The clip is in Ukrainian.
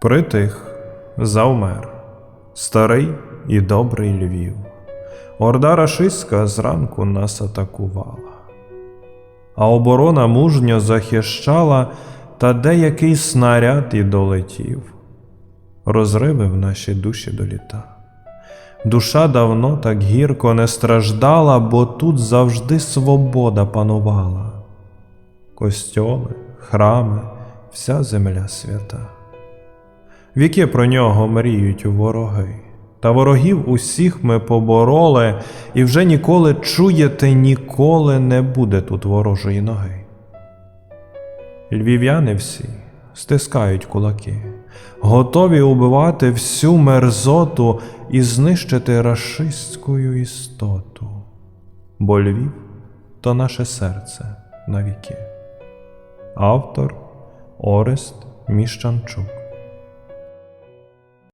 Притих, завмер, старий і добрий Львів. Орда рашистська зранку нас атакувала, а оборона мужньо захищала, та деякий снаряд і долетів, розривив наші душі до літа. Душа давно так гірко не страждала, бо тут завжди свобода панувала. Костьоли, храми, вся земля свята. Віки про нього мріють вороги, та ворогів усіх ми побороли, і вже ніколи чуєте, ніколи не буде тут ворожої ноги. Львів'яни всі стискають кулаки, готові убивати всю мерзоту і знищити рашистську істоту. Бо Львів то наше серце навіки. Автор Орест Міщанчук